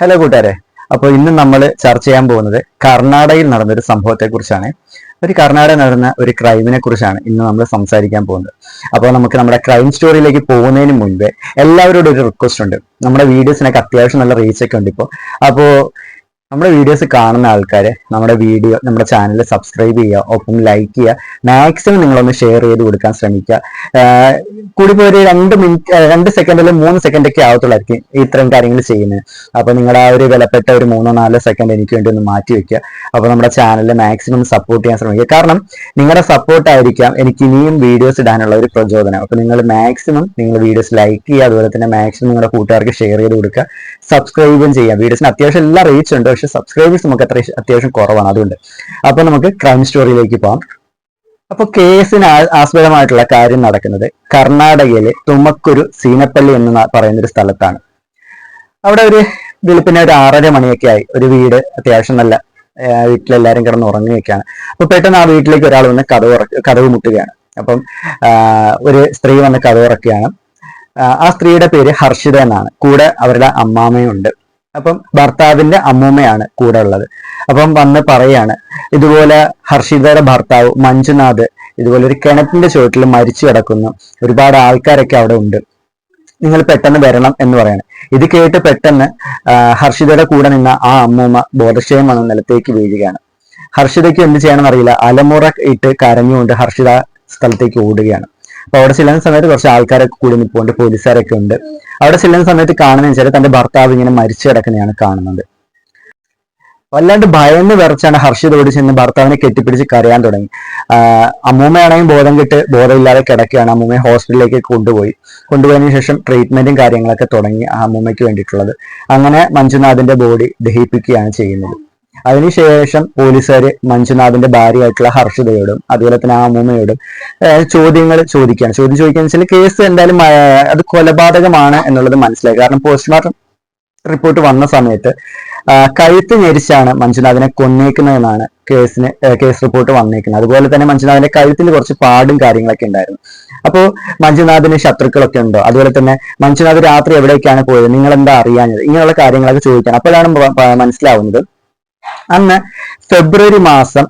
Hello കൂട്ടുകാരെ. അപ്പോൾ ഇന്ന് നമ്മൾ ചർച്ച ചെയ്യാൻ പോകുന്നത് കർണാടകയിൽ നടന്ന ഒരു സംഭവത്തെ കുറിച്ചാണ് ഒരു കർണാടക നടന്ന ഒരു ക്രൈമിനെ കുറിച്ചാണ് ഇന്ന് നമ്മൾ സംസാരിക്കാൻ പോകുന്നത്. അപ്പോൾ നമുക്ക് നമ്മുടെ ക്രൈം സ്റ്റോറിയിലേക്ക് പോകുന്നതിന് മുൻപേ എല്ലാവരോടും ഒരു റിക്വസ്റ്റ് ഉണ്ട്. നമ്മുടെ വീഡിയോസിനൊക്കെ അത്യാവശ്യം നല്ല റീച്ച് ഒക്കെ ഉണ്ട് ഇപ്പോൾ അപ്പോൾ നമ്മുടെ വീഡിയോസ് കാണുന്ന ആൾക്കാർ നമ്മുടെ വീഡിയോ നമ്മുടെ ചാനൽ സബ്സ്ക്രൈബ് ചെയ്യുക ഒപ്പം ലൈക്ക് ചെയ്യുക മാക്സിമം നിങ്ങളൊന്ന് ഷെയർ ചെയ്ത് കൊടുക്കാൻ ശ്രമിക്കുക. കൂടി പോയി ഒരു രണ്ട് മിനിറ്റ് രണ്ട് സെക്കൻഡ് അല്ലെങ്കിൽ മൂന്ന് സെക്കൻഡ് ഒക്കെ ആവത്തുള്ളായിരിക്കും ഇത്തരം കാര്യങ്ങൾ ചെയ്യുന്നത്. അപ്പൊ നിങ്ങളുടെ ആ ഒരു വിലപ്പെട്ട ഒരു മൂന്നോ നാലോ സെക്കൻഡ് എനിക്ക് വേണ്ടി ഒന്ന് മാറ്റി വെക്കുക. അപ്പോൾ നമ്മുടെ ചാനലിൽ മാക്സിമം സപ്പോർട്ട് ചെയ്യാൻ ശ്രമിക്കുക. കാരണം നിങ്ങളുടെ സപ്പോർട്ട് ആയിരിക്കാം എനിക്ക് ഇനിയും വീഡിയോസ് ഇടാനുള്ള ഒരു പ്രചോദനം. അപ്പൊ നിങ്ങൾ മാക്സിമം നിങ്ങൾ വീഡിയോസ് ലൈക്ക് ചെയ്യുക അതുപോലെ തന്നെ മാക്സിമം നിങ്ങളുടെ കൂട്ടുകാർക്ക് ഷെയർ ചെയ്ത് കൊടുക്കുക സബ്സ്ക്രൈബും ചെയ്യാം വീഡിയോസിന് അത്യാവശ്യം എല്ലാ റീച്ച് ഉണ്ട്. പക്ഷെ സബ്സ്ക്രൈബേഴ്സ് നമുക്ക് അത്ര അത്യാവശ്യം കുറവാണ്. അതുകൊണ്ട് അപ്പൊ നമുക്ക് ക്രൈം സ്റ്റോറിയിലേക്ക് പോകാം അപ്പൊ കേസിന് ആസ്പദമായിട്ടുള്ള കാര്യം നടക്കുന്നത് കർണാടകയിലെ തുമക്കുരു സീനപ്പള്ളി എന്ന് പറയുന്ന ഒരു സ്ഥലത്താണ്. അവിടെ ഒരു വെളുപ്പിനെ ഒരു ആറര മണിയൊക്കെ ആയി ഒരു വീട് അത്യാവശ്യം നല്ല വീട്ടിലെല്ലാവരും കിടന്ന് ഉറങ്ങുകയൊക്കെയാണ്. അപ്പൊ പെട്ടെന്ന് ആ വീട്ടിലേക്ക് ഒരാൾ വന്ന് ഉറക്ക കഥവ് മുട്ടുകയാണ്. അപ്പം ഒരു സ്ത്രീ വന്ന് കഥവ് ഉറക്കുകയാണ്. ആ, സ്ത്രീയുടെ പേര് ഹർഷിത എന്നാണ്. കൂടെ അവരുടെ അമ്മാമയും ഉണ്ട് അപ്പം ഭർത്താവിന്റെ അമ്മൂമ്മയാണ് കൂടെ ഉള്ളത്. അപ്പം വന്ന് പറയാണ് ഇതുപോലെ ഹർഷിതയുടെ ഭർത്താവ് മഞ്ജുനാഥ് ഇതുപോലെ ഒരു കിണറ്റിന്റെ ചുവട്ടിൽ മരിച്ചു കിടക്കുന്നു. ഒരുപാട് ആൾക്കാരൊക്കെ അവിടെ ഉണ്ട്. നിങ്ങൾ പെട്ടെന്ന് വരണം എന്ന് പറയാണ്. ഇത് കേട്ട് പെട്ടെന്ന് ഹർഷിതയുടെ കൂടെ നിന്ന ആ അമ്മൂമ്മ ബോധക്ഷയം വന്ന നിലത്തേക്ക് വീഴുകയാണ്. ഹർഷിതയ്ക്ക് എന്ത് ചെയ്യണമെന്ന് അറിയില്ല. അലമുറ ഇട്ട് കരഞ്ഞുകൊണ്ട് ഹർഷിത സ്ഥലത്തേക്ക് ഓടുകയാണ്. അപ്പൊ അവിടെ ചെല്ലുന്ന സമയത്ത് കുറച്ച് ആൾക്കാരൊക്കെ കൂടി നിൽപ്പുണ്ട് പോലീസുകാരൊക്കെ ഉണ്ട്. അവിടെ ചെല്ലുന്ന സമയത്ത് കാണുന്ന വെച്ചാൽ തന്റെ ഭർത്താവ് ഇങ്ങനെ മരിച്ചു കിടക്കുന്നതാണ് കാണുന്നത്. വല്ലാണ്ട് ഭയന്ന് വിറച്ചാണ് ഹർഷിത് ഓടി ചെന്ന് ഭർത്താവിനെ കെട്ടിപ്പിടിച്ച് കരയാൻ തുടങ്ങി. അമ്മൂമ്മയാണെങ്കിൽ ബോധം കിട്ട് ബോധമില്ലാതെ കിടക്കുകയാണ്. അമ്മൂമ്മയെ ഹോസ്പിറ്റലിലേക്ക് കൊണ്ടുപോയി. കൊണ്ടുപോയതിനു ശേഷം ട്രീറ്റ്മെന്റും കാര്യങ്ങളൊക്കെ തുടങ്ങി അമ്മൂമ്മയ്ക്ക് വേണ്ടിയിട്ടുള്ളത്. അങ്ങനെ മഞ്ജുനാഥിന്റെ ബോഡി ദഹിപ്പിക്കുകയാണ് ചെയ്യുന്നത്. അതിനുശേഷം പോലീസുകാർ മഞ്ജുനാഥിന്റെ ഭാര്യയായിട്ടുള്ള ഹർഷിതയോടും അതുപോലെ തന്നെ ആമൂമ്മയോടും ചോദ്യങ്ങൾ ചോദിക്കുകയാണ്. ചോദ്യം ചോദിക്കുകയെന്ന് വെച്ചാൽ കേസ് എന്തായാലും അത് കൊലപാതകമാണ് എന്നുള്ളത് മനസ്സിലായി. കാരണം പോസ്റ്റ്മോർട്ടം റിപ്പോർട്ട് വന്ന സമയത്ത് കഴുത്ത് ഞെരിച്ചാണ് മഞ്ജുനാഥിനെ കൊന്നേക്കുന്നതെന്നാണ് കേസിന് കേസ് റിപ്പോർട്ട് വന്നേക്കുന്നത്. അതുപോലെ തന്നെ മഞ്ജുനാഥിന്റെ കഴുത്തിൽ കുറച്ച് പാടും കാര്യങ്ങളൊക്കെ ഉണ്ടായിരുന്നു. അപ്പോൾ മഞ്ജുനാഥിന് ശത്രുക്കളൊക്കെ ഉണ്ടോ? അതുപോലെ തന്നെ മഞ്ജുനാഥ് രാത്രി എവിടേക്കാണ് പോയത്? നിങ്ങൾ എന്താ അറിയാഞ്ഞത്? ഇങ്ങനെയുള്ള കാര്യങ്ങളൊക്കെ ചോദിക്കാൻ അപ്പോഴാണ് മനസ്സിലാവുന്നത്. അന്ന് ഫെബ്രുവരി മാസം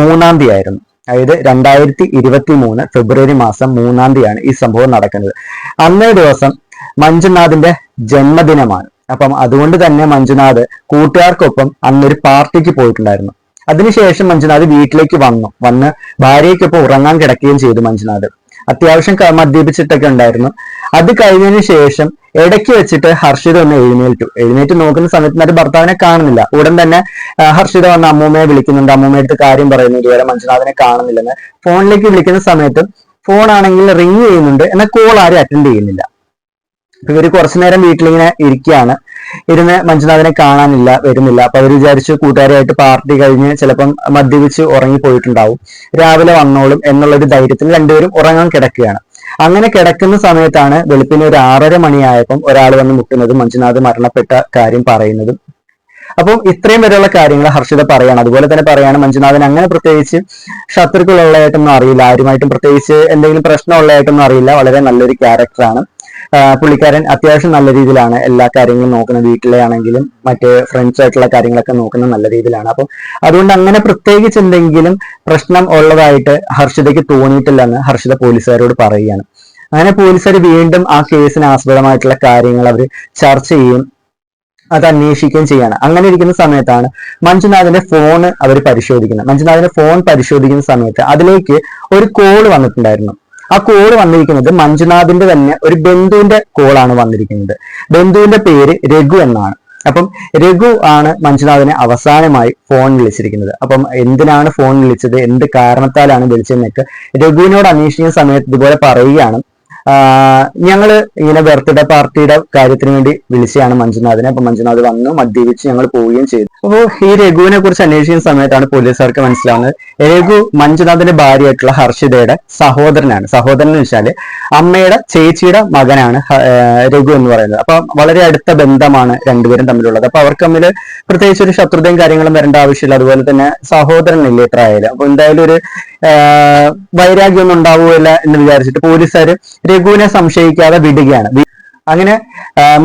മൂന്നാം തീയതി ആയിരുന്നു അതായത് രണ്ടായിരത്തി ഇരുപത്തി മൂന്ന് ഫെബ്രുവരി മാസം മൂന്നാം തീയതിയാണ് ഈ സംഭവം നടക്കുന്നത്. അന്നേ ദിവസം മഞ്ജുനാഥിന്റെ ജന്മദിനമാണ്. അപ്പം അതുകൊണ്ട് തന്നെ മഞ്ജുനാഥ് കൂട്ടുകാർക്കൊപ്പം അന്നൊരു പാർട്ടിക്ക് പോയിട്ടുണ്ടായിരുന്നു. അതിനുശേഷം മഞ്ജുനാഥ് വീട്ടിലേക്ക് വന്നു. വന്ന് ഭാര്യയ്ക്കൊപ്പം ഉറങ്ങാൻ കിടക്കുകയും ചെയ്തു മഞ്ജുനാഥ്. അത്യാവശ്യം മദ്യപിച്ചിട്ടൊക്കെ ഉണ്ടായിരുന്നു. അത് കഴിഞ്ഞതിന് ശേഷം ഇടയ്ക്ക് വെച്ചിട്ട് ഹർഷിത ഒന്ന് എഴുന്നേറ്റു. എഴുന്നേറ്റ് നോക്കുന്ന സമയത്ത് എന്നിട്ട് ഭർത്താവിനെ കാണുന്നില്ല. ഉടൻ തന്നെ ഹർഷിത വന്ന് അമ്മൂമ്മയെ വിളിക്കുന്നുണ്ട്. അമ്മൂമ്മ അടുത്ത് കാര്യം പറയുന്നു. ഇതുവരെ മഞ്ജുനാഥിനെ കാണുന്നില്ലെന്ന്. ഫോണിലേക്ക് വിളിക്കുന്ന സമയത്ത് ഫോൺ ആണെങ്കിൽ റിങ് ചെയ്യുന്നുണ്ട്. എന്നാൽ കോൾ ആരും അറ്റൻഡ് ചെയ്യുന്നില്ല. ഇവർ കുറച്ചു നേരം വീട്ടിലിങ്ങനെ ഇരിക്കുകയാണ്. ഇരുന്ന് മഞ്ജുനാഥിനെ കാണാനില്ല വരുന്നില്ല. അപ്പൊ അവർ വിചാരിച്ചു കൂട്ടുകാരായിട്ട് പാർട്ടി കഴിഞ്ഞ് ചിലപ്പം മദ്യപിച്ച് ഉറങ്ങിപ്പോയിട്ടുണ്ടാവും. രാവിലെ വന്നോളും എന്നുള്ളൊരു ധൈര്യത്തിൽ രണ്ടുപേരും ഉറങ്ങാൻ കിടക്കുകയാണ്. അങ്ങനെ കിടക്കുന്ന സമയത്താണ് വെളുപ്പിന് ഒരു ആറര മണിയായപ്പം ഒരാൾ വന്ന് മുട്ടുന്നതും മഞ്ജുനാഥ് മരണപ്പെട്ട കാര്യം പറയുന്നതും. അപ്പം ഇത്രയും വരെയുള്ള കാര്യങ്ങൾ ഹർഷിത പറയാണ്. അതുപോലെ തന്നെ പറയാണ് മഞ്ജുനാഥൻ അങ്ങനെ പ്രത്യേകിച്ച് ശത്രുക്കളുള്ളതായിട്ടൊന്നും അറിയില്ല ആരുമായിട്ടും പ്രത്യേകിച്ച് എന്തെങ്കിലും പ്രശ്നമുള്ളതായിട്ടൊന്നും അറിയില്ല വളരെ നല്ലൊരു ക്യാരക്ടറാണ് പുള്ളിക്കാരൻ അത്യാവശ്യം നല്ല രീതിയിലാണ് എല്ലാ കാര്യങ്ങളും നോക്കുന്നത്. വീട്ടിലെ ആണെങ്കിലും മറ്റ് ഫ്രണ്ട്സ് ആയിട്ടുള്ള കാര്യങ്ങളൊക്കെ നോക്കുന്നത് നല്ല രീതിയിലാണ്. അപ്പം അതുകൊണ്ട് അങ്ങനെ പ്രത്യേകിച്ച് എന്തെങ്കിലും പ്രശ്നം ഉള്ളതായിട്ട് ഹർഷിതയ്ക്ക് തോന്നിയിട്ടില്ലെന്ന് ഹർഷിത പോലീസുകാരോട് പറയുകയാണ്. അങ്ങനെ പോലീസുകാർ വീണ്ടും ആ കേസിന് ആസ്പദമായിട്ടുള്ള കാര്യങ്ങൾ അവർ ചർച്ച ചെയ്യും. അത് അന്വേഷിക്കുകയും ചെയ്യാണ്. അങ്ങനെ ഇരിക്കുന്ന സമയത്താണ് മഞ്ജുനാഥിന്റെ ഫോൺ അവർ പരിശോധിക്കുന്നത്. മഞ്ജുനാഥിന്റെ ഫോൺ പരിശോധിക്കുന്ന സമയത്ത് അതിലേക്ക് ഒരു കോൾ വന്നിട്ടുണ്ടായിരുന്നു. ആ കോൾ വന്നിരിക്കുന്നത് മഞ്ജുനാഥിന്റെ തന്നെ ഒരു ബന്ധുവിന്റെ കോളാണ് വന്നിരിക്കുന്നത്. ബന്ധുവിന്റെ പേര് രഘു എന്നാണ്. അപ്പം രഘു ആണ് മഞ്ജുനാഥിനെ അവസാനമായി ഫോൺ വിളിച്ചിരിക്കുന്നത്. അപ്പം എന്തിനാണ് ഫോൺ വിളിച്ചത്? എന്ത് കാരണത്താലാണ് വിളിച്ചതെന്നൊക്കെ രഘുവിനോട് അന്വേഷിക്കുന്ന സമയത്ത് ഇതുപോലെ പറയുകയാണ്. ഞങ്ങൾ ഇങ്ങനെ ബർത്ത്ഡേ പാർട്ടിയുടെ കാര്യത്തിന് വേണ്ടി വിളിച്ചതാണ് മഞ്ജുനാഥിനെ. അപ്പൊ മഞ്ജുനാഥ് വന്നു മദ്യപിച്ച് ഞങ്ങൾ പോവുകയും ചെയ്തു. അപ്പോൾ ഈ രഘുവിനെ കുറിച്ച് അന്വേഷിക്കുന്ന സമയത്താണ് പോലീസുകാർക്ക് മനസ്സിലാവുന്നത്. രഘു മഞ്ജുനാഥിന്റെ ഭാര്യയായിട്ടുള്ള ഹർഷിതയുടെ സഹോദരനാണ്. സഹോദരൻ എന്ന് വെച്ചാൽ അമ്മയുടെ ചേച്ചിയുടെ മകനാണ് രഘു എന്ന് പറയുന്നത്. അപ്പൊ വളരെ അടുത്ത ബന്ധമാണ് രണ്ടുപേരും തമ്മിലുള്ളത്. അപ്പൊ അവർക്ക് തമ്മിൽ പ്രത്യേകിച്ച് ഒരു ശത്രുതയും കാര്യങ്ങളും വരേണ്ട ആവശ്യമില്ല. അതുപോലെ തന്നെ സഹോദരനില്ലേ എത്ര ആയാലും അപ്പൊ എന്തായാലും ഒരു വൈരാഗ്യമൊന്നും ഉണ്ടാവുകയില്ല എന്ന് വിചാരിച്ചിട്ട് പോലീസുകാർ രഘുവിനെ സംശയിക്കാതെ വിടുകയാണ്. അങ്ങനെ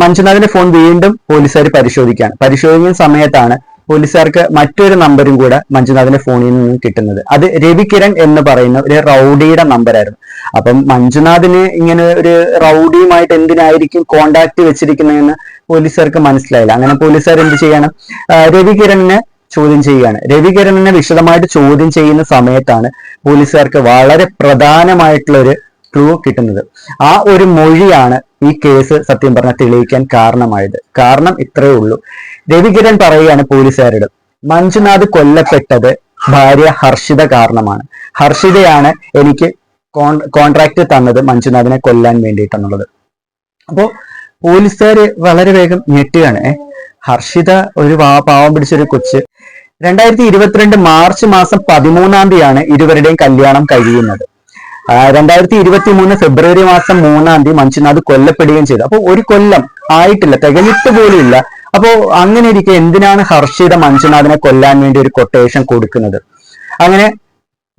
മഞ്ജുനാഥിന്റെ ഫോൺ വീണ്ടും പോലീസുകാർ പരിശോധിക്കുകയാണ്. പരിശോധിക്കുന്ന സമയത്താണ് പോലീസുകാർക്ക് മറ്റൊരു നമ്പരും കൂടെ മഞ്ജുനാഥിന്റെ ഫോണിൽ നിന്ന് കിട്ടുന്നത്. അത് രവികിരൺ എന്ന് പറയുന്ന ഒരു റൗഡിയുടെ നമ്പറായിരുന്നു അപ്പം മഞ്ജുനാഥിന് ഇങ്ങനെ ഒരു റൗഡിയുമായിട്ട് എന്തിനായിരിക്കും കോണ്ടാക്ട് വെച്ചിരിക്കുന്നതെന്ന് പോലീസുകാർക്ക് മനസ്സിലായില്ല. അങ്ങനെ പോലീസുകാർ എന്ത് ചെയ്യണം? രവികിരണിനെ ചോദ്യം ചെയ്യുകയാണ്. രവികിരണിനെ വിശദമായിട്ട് ചോദ്യം ചെയ്യുന്ന സമയത്താണ് പോലീസുകാർക്ക് വളരെ പ്രധാനമായിട്ടുള്ള ഒരു ക്ലൂ കിട്ടുന്നത്. ആ ഒരു മൊഴിയാണ് ഈ കേസ് സത്യം പറഞ്ഞാൽ തെളിയിക്കാൻ കാരണമായത്. കാരണം ഇത്രയേ ഉള്ളൂ. രവികിരൺ പറയുകയാണ് പോലീസുകാരോട്. മഞ്ജുനാഥ് കൊല്ലപ്പെട്ടത് ഭാര്യ ഹർഷിത കാരണമാണ്. ഹർഷിതയാണ് എനിക്ക് കോൺട്രാക്ട് തന്നത് മഞ്ജുനാഥിനെ കൊല്ലാൻ വേണ്ടിയിട്ടെന്നുള്ളത്. അപ്പോ പോലീസുകാര് വളരെ വേഗം ഞെട്ടുകയാണ്. ഹർഷിത ഒരു പാവം പിടിച്ചൊരു കൊച്ച്. രണ്ടായിരത്തി ഇരുപത്തിരണ്ട് മാർച്ച് മാസം പതിമൂന്നാം തീയതിയാണ് ഇരുവരുടെയും കല്യാണം കഴിയുന്നത്. രണ്ടായിരത്തി ഇരുപത്തി മൂന്ന് ഫെബ്രുവരി മാസം മൂന്നാം തീയതി മഞ്ജുനാഥ് കൊല്ലപ്പെടുകയും ചെയ്തു. അപ്പോൾ ഒരു കൊല്ലം ആയിട്ടില്ല തികഞ്ഞിട്ട് പോലും ഇല്ല. അപ്പോ അങ്ങനെ ഇരിക്കെ എന്തിനാണ് ഹർഷിത മഞ്ജുനാഥിനെ കൊല്ലാൻ വേണ്ടി ഒരു കൊട്ടേഷൻ കൊടുക്കുന്നത്? അങ്ങനെ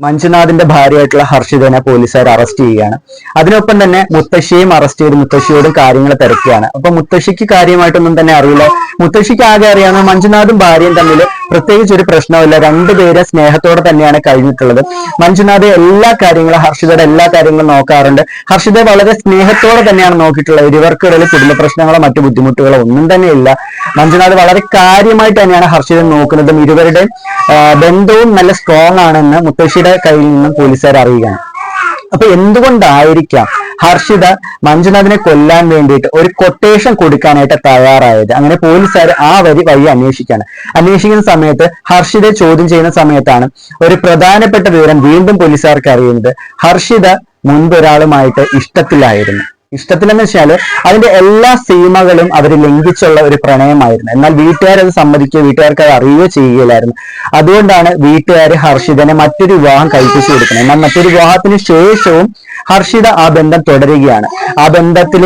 മഞ്ജുനാഥിന്റെ ഭാര്യയായിട്ടുള്ള ഹർഷിതനെ പോലീസുകാർ അറസ്റ്റ് ചെയ്യുകയാണ്. അതിനൊപ്പം തന്നെ മുത്തശ്ശിയും അറസ്റ്റ് ചെയ്ത് മുത്തശ്ശിയോടും കാര്യങ്ങൾ തിരക്കുകയാണ്. അപ്പൊ മുത്തശ്ശിക്ക് കാര്യമായിട്ടൊന്നും തന്നെ അറിയില്ല. മുത്തശ്ശിക്ക് ആകെ അറിയാവുന്ന മഞ്ജുനാഥും ഭാര്യയും തമ്മിൽ പ്രത്യേകിച്ച് ഒരു പ്രശ്നമില്ല രണ്ടുപേരെ സ്നേഹത്തോടെ തന്നെയാണ് കഴിഞ്ഞിട്ടുള്ളത്. മഞ്ജുനാഥ് എല്ലാ കാര്യങ്ങളും ഹർഷിതയുടെ എല്ലാ കാര്യങ്ങളും നോക്കാറുണ്ട്. ഹർഷിത വളരെ സ്നേഹത്തോടെ തന്നെയാണ് നോക്കിയിട്ടുള്ളത്. ഇരുവർക്കിടയിൽ കുടുംബ പ്രശ്നങ്ങളോ മറ്റു ബുദ്ധിമുട്ടുകളോ ഒന്നും തന്നെ ഇല്ല. മഞ്ജുനാഥ് വളരെ കാര്യമായിട്ട് തന്നെയാണ് ഹർഷിതൻ നോക്കുന്നതും. ഇരുവരുടെയും ബന്ധവും നല്ല സ്ട്രോങ് ആണെന്ന് മുത്തശ്ശിയുടെ കയ്യിൽ നിന്നും പോലീസുകാർ അറിയുകയാണ് അപ്പൊ എന്തുകൊണ്ടായിരിക്കാം ഹർഷിത മഞ്ജുനാഥിനെ കൊല്ലാൻ വേണ്ടിയിട്ട് ഒരു കൊട്ടേഷൻ കൊടുക്കാനായിട്ട് തയ്യാറായത്? അങ്ങനെ പോലീസുകാർ ആ വരി വഴി അന്വേഷിക്കാണ്. അന്വേഷിക്കുന്ന സമയത്ത് ഹർഷിതയെ ചോദ്യം ചെയ്യുന്ന സമയത്താണ് ഒരു പ്രധാനപ്പെട്ട വിവരം വീണ്ടും പോലീസുകാർക്ക് അറിയുന്നത്. ഹർഷിത മുൻപ് ഒരാളുമായിട്ട് ഇഷ്ടത്തിലായിരുന്നു. ഇഷ്ടത്തിലെന്ന് വെച്ചാൽ അതിന്റെ എല്ലാ സീമകളും അവർ ലംഘിച്ചുള്ള ഒരു പ്രണയമായിരുന്നു. എന്നാൽ വീട്ടുകാർ അത് സമ്മതിക്കുകയോ വീട്ടുകാർക്ക് അത് അറിയുകയോ ചെയ്യുകയില്ലായിരുന്നു അതുകൊണ്ടാണ് വീട്ടുകാർ ഹർഷിതനെ മറ്റൊരു വിവാഹം കഴിപ്പിച്ചു കൊടുക്കുന്നത്. എന്നാൽ മറ്റൊരു വിവാഹത്തിന് ശേഷവും ഹർഷിത ആ ബന്ധം തുടരുകയാണ്. ആ ബന്ധത്തിൽ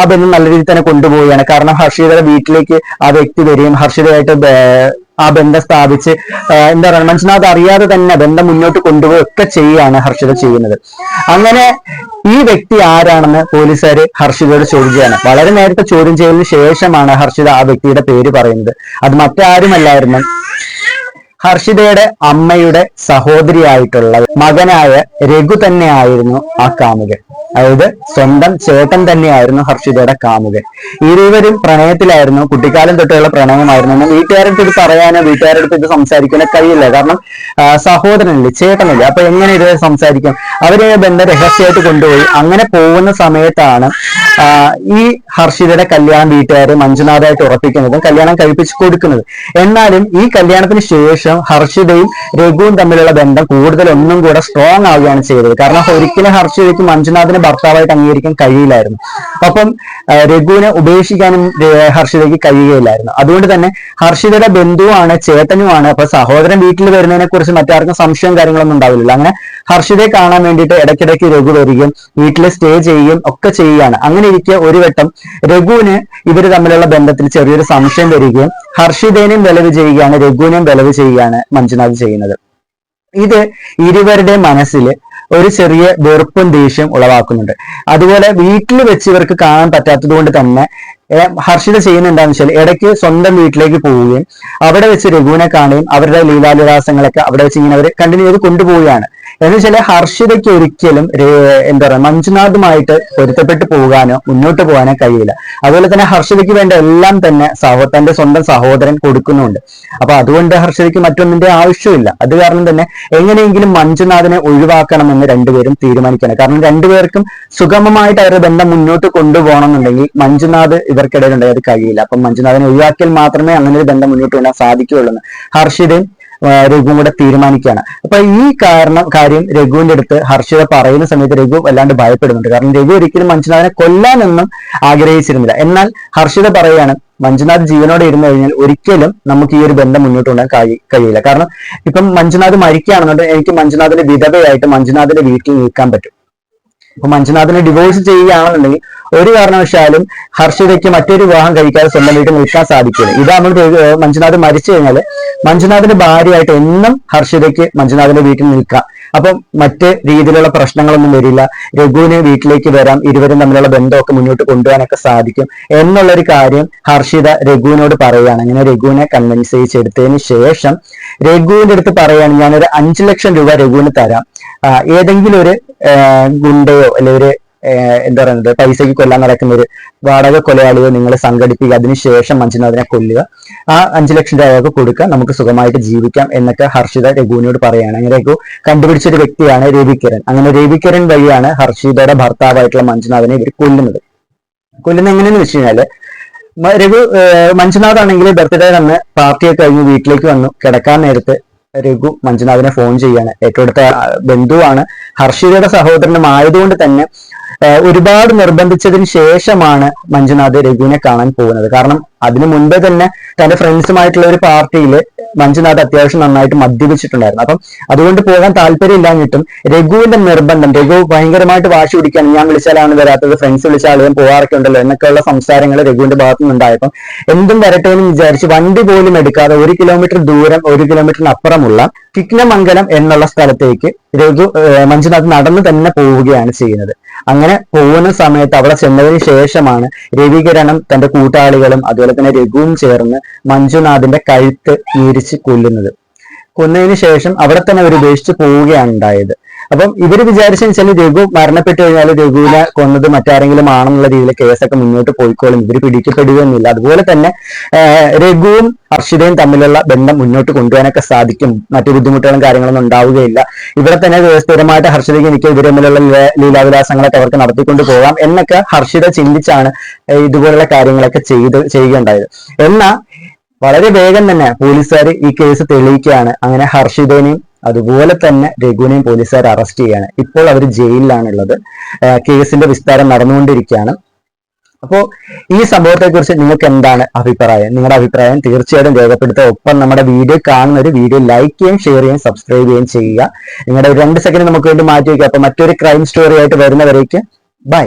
ആ ബന്ധം നല്ല രീതിയിൽ തന്നെ കൊണ്ടുപോവുകയാണ്. കാരണം ഹർഷിതയുടെ വീട്ടിലേക്ക് ആ വ്യക്തി വരികയും ഹർഷിതയായിട്ട് ആ ബന്ധം സ്ഥാപിച്ച് എന്താ പറയുക മനുഷ്യനത് അറിയാതെ തന്നെ ബന്ധം മുന്നോട്ട് കൊണ്ടുപോവുകയൊക്കെ ചെയ്യുകയാണ് ഹർഷിത ചെയ്യുന്നത്. അങ്ങനെ ഈ വ്യക്തി ആരാണെന്ന് പോലീസുകാർ ഹർഷിതയോട് ചോദിക്കുകയാണ്. വളരെ നേരത്തെ ചോദ്യം ചെയ്തതിനു ശേഷമാണ് ഹർഷിത ആ വ്യക്തിയുടെ പേര് പറയുന്നത്. അത് മറ്റാരുമല്ലായിരുന്നു. ഹർഷിതയുടെ അമ്മയുടെ സഹോദരിയായിട്ടുള്ള മകനായ രഘു തന്നെയായിരുന്നു ആ കാമുകൻ. അതായത് സ്വന്തം ചേട്ടൻ തന്നെയായിരുന്നു ഹർഷിതയുടെ കാമുകൻ. ഇരുവരും പ്രണയത്തിലായിരുന്നു. കുട്ടിക്കാലം തൊട്ടുള്ള പ്രണയമായിരുന്നു. വീട്ടുകാരുടെ ഇത് പറയാനോ വീട്ടുകാരുടെ അടുത്ത് സംസാരിക്കാനോ കഴിയില്ല. കാരണം സഹോദരനില്ല ചേട്ടനില്ല. അപ്പൊ എങ്ങനെ ഇത് സംസാരിക്കും? അവരെ ബന്ധം രഹസ്യമായിട്ട് കൊണ്ടുപോയി. അങ്ങനെ പോകുന്ന സമയത്താണ് ഈ ഹർഷിതയുടെ കല്യാണം വീട്ടുകാർ മഞ്ജുനാഥായിട്ട് ഉറപ്പിക്കുന്നതും കല്യാണം കഴിപ്പിച്ച് കൊടുക്കുന്നത്. എന്നാലും ഈ കല്യാണത്തിന് ശേഷം ഹർഷിതയും രഘുവും തമ്മിലുള്ള ബന്ധം കൂടുതൽ ഒന്നും കൂടെ സ്ട്രോങ് ആവുകയാണ് ചെയ്തത്. കാരണം ഒരിക്കലും ഹർഷിതയ്ക്ക് മഞ്ജുനാഥിനെ ഭർത്താവായിട്ട് അംഗീകരിക്കാൻ കഴിയില്ലായിരുന്നു. അപ്പം രഘുവിനെ ഉപേക്ഷിക്കാനും ഹർഷിതയ്ക്ക് കഴിയുകയില്ലായിരുന്നു. അതുകൊണ്ട് തന്നെ ഹർഷിതയുടെ ബന്ധുവാണ് ചേട്ടനുമാണ് അപ്പൊ സഹോദരൻ വീട്ടിൽ വരുന്നതിനെ കുറിച്ച് മറ്റാർക്കും സംശയം കാര്യങ്ങളൊന്നും ഉണ്ടാവില്ല അങ്ങനെ ഹർഷിതയെ കാണാൻ വേണ്ടിയിട്ട് ഇടയ്ക്കിടയ്ക്ക് രഘു വരികയും വീട്ടിൽ സ്റ്റേ ചെയ്യുകയും ഒക്കെ ചെയ്യുകയാണ്. അങ്ങനെ ഇരിക്കെ ഒരു വട്ടം രഘുവിന് ഇവർ തമ്മിലുള്ള ബന്ധത്തിൽ ചെറിയൊരു സംശയം വരികയും ഹർഷിതേനെയും വിലവ് ചെയ്യുകയാണ് രഘുവിനെയും വിലവ് ചെയ്യുകയാണ് മഞ്ജുനാഥ് ചെയ്യുന്നത്. ഇത് ഇരുവരുടെ മനസ്സിൽ ഒരു ചെറിയ വെറുപ്പും ദേഷ്യം ഉളവാക്കുന്നുണ്ട്. അതുപോലെ വീട്ടിൽ വെച്ച് ഇവർക്ക് കാണാൻ പറ്റാത്തത് കൊണ്ട് തന്നെ ഹർഷിത ചെയ്യുന്ന വെച്ചാൽ ഇടയ്ക്ക് സ്വന്തം വീട്ടിലേക്ക് പോവുകയും അവിടെ വെച്ച് രഘുവിനെ കാണുകയും അവരുടെ ലീലാലിലാസങ്ങളൊക്കെ അവിടെ വെച്ച് ഇങ്ങനെ അവർ കണ്ടിന്യൂ ചെയ്ത് കൊണ്ടുപോവുകയാണ്. എന്ന് വെച്ചാൽ ഹർഷിതയ്ക്ക് ഒരിക്കലും എന്താ പറയുക മഞ്ജുനാഥുമായിട്ട് പൊരുത്തപ്പെട്ട് പോകാനോ മുന്നോട്ട് പോകാനോ കഴിയില്ല. അതുപോലെ തന്നെ ഹർഷിതയ്ക്ക് വേണ്ട എല്ലാം തന്നെ സഹോ തന്റെ സ്വന്തം സഹോദരൻ കൊടുക്കുന്നുണ്ട്. അപ്പൊ അതുകൊണ്ട് ഹർഷിതയ്ക്ക് മറ്റൊന്നിന്റെ ആവശ്യമില്ല അത് കാരണം തന്നെ എങ്ങനെയെങ്കിലും മഞ്ജുനാഥിനെ ഒഴിവാക്കണമെന്ന് രണ്ടുപേരും തീരുമാനിക്കണം. കാരണം രണ്ടുപേർക്കും സുഗമമായിട്ട് അവരുടെ ബന്ധം മുന്നോട്ട് കൊണ്ടുപോകണമെന്നുണ്ടെങ്കിൽ മഞ്ജുനാഥ് ഇവർക്കിടയിൽ ഉണ്ടായത് കഴിയില്ല അപ്പം മഞ്ജുനാഥിനെ ഒഴിവാക്കിയാൽ മാത്രമേ അങ്ങനെ ഒരു ബന്ധം മുന്നോട്ട് കൊണ്ടുപോകാൻ സാധിക്കുകയുള്ളൂ എന്ന് ഹർഷിതയും രഘുവും കൂടെ തീരുമാനിക്കുകയാണ്. അപ്പൊ ഈ കാരണം കാര്യം രഘുവിന്റെ അടുത്ത് ഹർഷിത പറയുന്ന സമയത്ത് രഘു വല്ലാണ്ട് ഭയപ്പെടുന്നുണ്ട്. കാരണം രഘു ഒരിക്കലും മഞ്ജുനാഥിനെ കൊല്ലാനൊന്നും ആഗ്രഹിച്ചിരുന്നില്ല. എന്നാൽ ഹർഷിത പറയുകയാണ് മഞ്ജുനാഥ് ജീവനോടെ ഇരുന്നു കഴിഞ്ഞാൽ ഒരിക്കലും നമുക്ക് ഈ ഒരു ബന്ധം മുന്നോട്ട് കൊണ്ടുപോകാൻ കഴി- കഴിയില്ല. കാരണം ഇപ്പം മഞ്ജുനാഥ് മരിക്കുകയാണെന്നുണ്ടെങ്കിൽ എനിക്ക് മഞ്ജുനാഥിന്റെ വിധവയായിട്ട് മഞ്ജുനാഥിന്റെ വീട്ടിൽ നിൽക്കാൻ പറ്റും. അപ്പൊ മഞ്ജുനാഥിനെ ഡിവോഴ്സ് ചെയ്യുകയാണെന്നുണ്ടെങ്കിൽ ഒരു കാരണവശാലും ഹർഷിതയ്ക്ക് മറ്റൊരു വിവാഹം കഴിക്കാതെ സ്വന്തം വീട്ടിൽ നിൽക്കാൻ സാധിക്കില്ല. ഇത് നമ്മൾ മഞ്ജുനാഥ് മരിച്ചു കഴിഞ്ഞാൽ മഞ്ജുനാഥിന്റെ ഭാര്യയായിട്ട് എന്നും ഹർഷിതയ്ക്ക് മഞ്ജുനാഥിന്റെ വീട്ടിൽ നിൽക്കാം. അപ്പം മറ്റ് രീതിയിലുള്ള പ്രശ്നങ്ങളൊന്നും വരില്ല. രഘുവിന് വീട്ടിലേക്ക് വരാം. ഇരുവരും തമ്മിലുള്ള ബന്ധമൊക്കെ മുന്നോട്ട് കൊണ്ടുപോകാനൊക്കെ സാധിക്കും എന്നുള്ളൊരു കാര്യം ഹർഷിത രഘുവിനോട് പറയുകയാണ്. അങ്ങനെ രഘുവിനെ കൺവിൻസ് ചെയ്യിച്ചെടുത്തതിന് ശേഷം രഘുവിന്റെ അടുത്ത് പറയാണ് ഞാനൊരു അഞ്ചു ലക്ഷം രൂപ രഘുവിന് തരാം. ഏതെങ്കിലും ഒരു ഗുണ്ടയോ അല്ലെങ്കിൽ ഒരു എന്താ പറയുന്നത് പൈസയ്ക്ക് കൊല്ലാൻ നടക്കുന്ന ഒരു വാടക കൊലയാളിയോ നിങ്ങൾ സംഘടിപ്പിക്കുക അതിനുശേഷം മഞ്ജുനാഥിനെ കൊല്ലുക. ആ അഞ്ചു ലക്ഷം രൂപയൊക്കെ കൊടുക്കുക നമുക്ക് സുഖമായിട്ട് ജീവിക്കാം എന്നൊക്കെ ഹർഷിത രഘുവിനോട് പറയുകയാണ്. അങ്ങനെ രഘു കണ്ടുപിടിച്ച ഒരു വ്യക്തിയാണ് രവികിരൺ. അങ്ങനെ രവികിരൺ വഴിയാണ് ഹർഷിതയുടെ ഭർത്താവായിട്ടുള്ള മഞ്ജുനാഥിനെ ഇവർ കൊല്ലുന്നത്. കൊല്ലുന്നത് എങ്ങനെയെന്ന് വെച്ച് കഴിഞ്ഞാൽ രഘു മഞ്ജുനാഥ് ആണെങ്കിൽ ബർത്ത്ഡേ അന്ന് പാർട്ടിയൊക്കെ കഴിഞ്ഞ് വീട്ടിലേക്ക് വന്നു. കിടക്കാൻ നേരത്ത് രഘു മഞ്ജുനാഥിനെ ഫോൺ ചെയ്യാണ്. ഏറ്റവും അടുത്ത ബന്ധുവാണ് ഹർഷിതയുടെ സഹോദരനും ആയതുകൊണ്ട് തന്നെ ഒരുപാട് നിർബന്ധിച്ചതിന് ശേഷമാണ് മഞ്ജുനാഥ് രഘുവിനെ കാണാൻ പോകുന്നത്. കാരണം അതിനു മുൻപേ തന്നെ തന്റെ ഫ്രണ്ട്സുമായിട്ടുള്ള ഒരു പാർട്ടിയിൽ മഞ്ജുനാഥ് അത്യാവശ്യം നന്നായിട്ട് മദ്യപിച്ചിട്ടുണ്ടായിരുന്നു. അപ്പം അതുകൊണ്ട് പോകാൻ താല്പര്യമില്ലാഞ്ഞിട്ടും രഘുവിന്റെ നിർബന്ധം രഘു ഭയങ്കരമായിട്ട് വാശി പിടിക്കാൻ ഞാൻ വിളിച്ചാലാണ് വരാത്തത് ഫ്രണ്ട്സ് വിളിച്ചാലും പോകാറൊക്കെ ഉണ്ടല്ലോ എന്നൊക്കെയുള്ള സംസാരങ്ങൾ രഘുവിന്റെ ഭാഗത്തു നിന്നുണ്ടായപ്പം എന്തും വരട്ടെ എന്ന് വിചാരിച്ച് വണ്ടി പോലും എടുക്കാതെ ഒരു കിലോമീറ്റർ ദൂരം ഒരു കിലോമീറ്ററിന് അപ്പുറമുള്ള കിക്നമംഗലം എന്നുള്ള സ്ഥലത്തേക്ക് രഘു മഞ്ജുനാഥ് നടന്നു തന്നെ പോവുകയാണ് ചെയ്യുന്നത്. അങ്ങനെ പോകുന്ന സമയത്ത് അവിടെ ചെന്നതിന് ശേഷമാണ് രവികിരണം തന്റെ കൂട്ടാളികളും അതുപോലെ തന്നെ രഘുവും ചേർന്ന് മഞ്ജുനാഥിന്റെ കഴുത്ത് ഞെരിച്ച് കൊല്ലുന്നത്. കൊന്നതിന് ശേഷം അവിടെ തന്നെ അവർ ഉപേക്ഷിച്ച് പോവുകയാണ് ഉണ്ടായത്. അപ്പം ഇവർ വിചാരിച്ചെന്ന് വെച്ചാൽ രഘു മരണപ്പെട്ടു കഴിഞ്ഞാൽ രഘുവിനെ കൊന്നത് മറ്റാരെങ്കിലും ആണെന്നുള്ള രീതിയിൽ കേസൊക്കെ മുന്നോട്ട് പോയിക്കോളും. ഇവർ പിടിക്കപ്പെടുകയൊന്നുമില്ല. അതുപോലെ തന്നെ രഘുവും ഹർഷിതയും തമ്മിലുള്ള ബന്ധം മുന്നോട്ട് കൊണ്ടുപോകാനൊക്കെ സാധിക്കും. മറ്റു ബുദ്ധിമുട്ടുകളും കാര്യങ്ങളൊന്നും ഉണ്ടാവുകയില്ല. ഇവിടെ തന്നെ സ്ഥിരമായിട്ട് ഹർഷിതയ്ക്ക് എനിക്ക് ഇവർ തമ്മിലുള്ള ലീല- ലീലാവിലാസങ്ങളൊക്കെ അവർക്ക് നടത്തിക്കൊണ്ട് പോകാം എന്നൊക്കെ ഹർഷിത ചിന്തിച്ചാണ് ഇതുപോലുള്ള കാര്യങ്ങളൊക്കെ ചെയ്ത് ചെയ്യുകയുണ്ടായത്. എന്നാൽ വളരെ വേഗം തന്നെ പോലീസുകാർ ഈ കേസ് തെളിയിക്കുകയാണ്. അങ്ങനെ ഹർഷിതനെയും അതുപോലെ തന്നെ രഘുവിനെയും പോലീസുകാർ അറസ്റ്റ് ചെയ്യാണ്. ഇപ്പോൾ അവർ ജയിലിലാണുള്ളത്. കേസിന്റെ വിസ്താരം നടന്നുകൊണ്ടിരിക്കുകയാണ്. അപ്പോ ഈ സംഭവത്തെ കുറിച്ച് നിങ്ങൾക്ക് എന്താണ് അഭിപ്രായം? നിങ്ങളുടെ അഭിപ്രായം തീർച്ചയായിട്ടും രേഖപ്പെടുത്തുക. ഒപ്പം നമ്മുടെ വീഡിയോ കാണുന്ന ഒരു വീഡിയോ ലൈക്ക് ചെയ്യുകയും ഷെയർ ചെയ്യുകയും സബ്സ്ക്രൈബ് ചെയ്യുകയും ചെയ്യുക. നിങ്ങളുടെ രണ്ട് സെക്കൻഡ് നമുക്ക് വേണ്ടി മാറ്റി വയ്ക്കുക അപ്പൊ മറ്റൊരു ക്രൈം സ്റ്റോറി ആയിട്ട് വരുന്നവരേക്ക് ബൈ